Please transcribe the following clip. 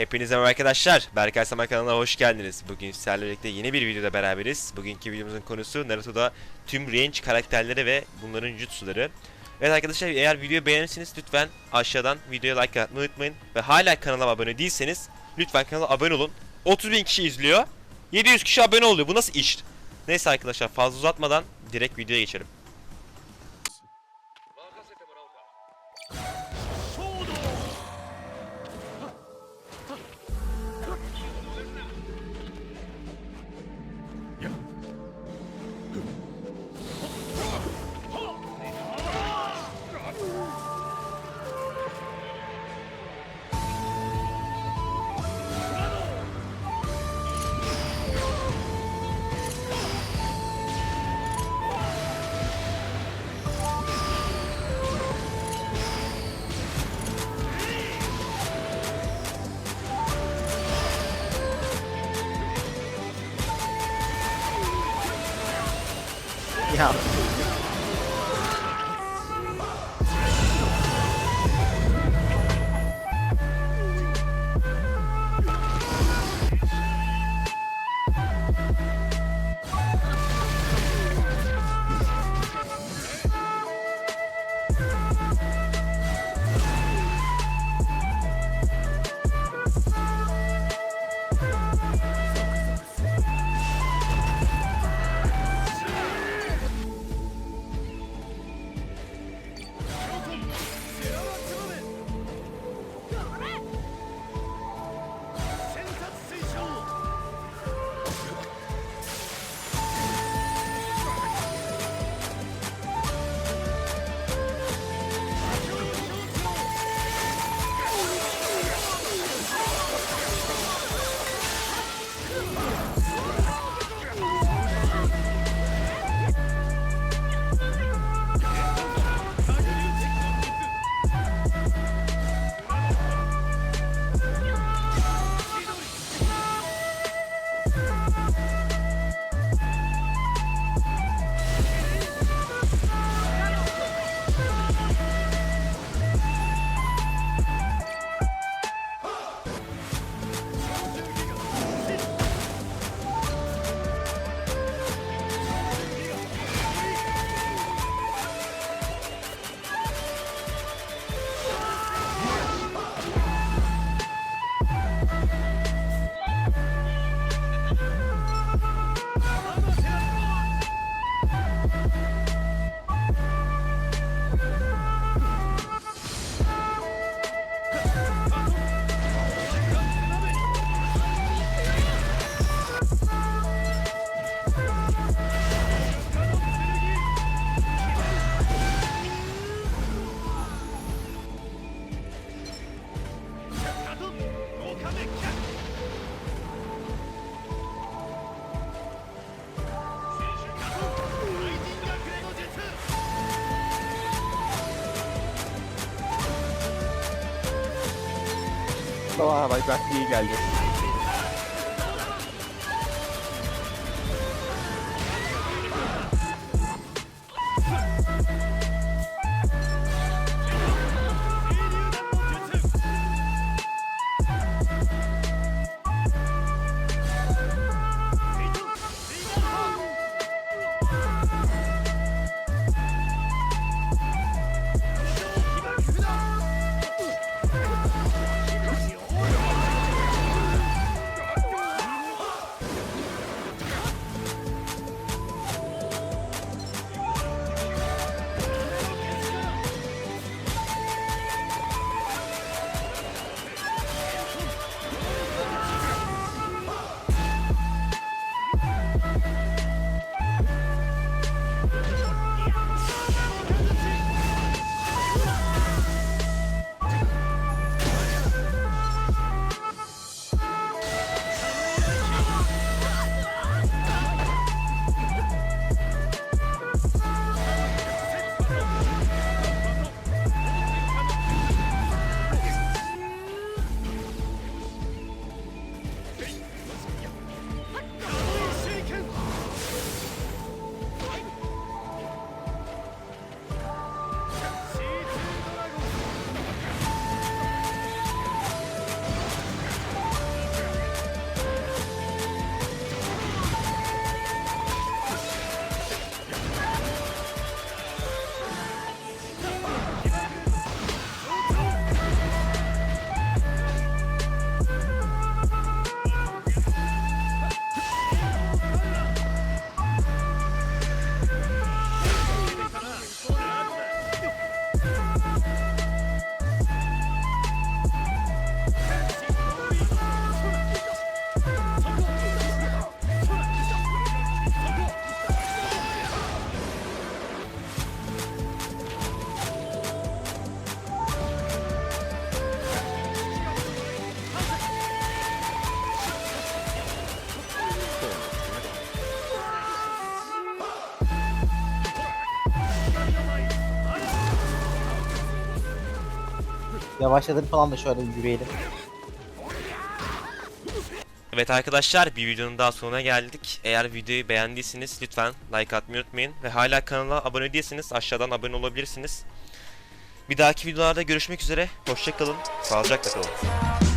Hepinize merhaba arkadaşlar. Berkay Saman kanalına hoş geldiniz. Bugün sizlerle birlikte yeni bir videoda beraberiz. Bugünkü videomuzun konusu Naruto'da tüm range karakterleri ve bunların jutsuları. Evet arkadaşlar eğer videoyu beğenirseniz lütfen aşağıdan videoya like atmayı unutmayın. Ve hala kanala abone değilseniz lütfen kanala abone olun. 30 bin kişi izliyor. 700 kişi abone oluyor. Bu nasıl iş? Neyse arkadaşlar fazla uzatmadan direkt videoya geçelim. 你好 Aa bak bak iyi geldi. Yavaşladır falan da şöyle yürüyelim. Evet arkadaşlar bir videonun daha sonuna geldik. Eğer videoyu beğendiyseniz lütfen like atmayı unutmayın. Ve hala kanala abone değilseniz aşağıdan abone olabilirsiniz. Bir dahaki videolarda görüşmek üzere. Hoşçakalın. Sağlıcakla kalın.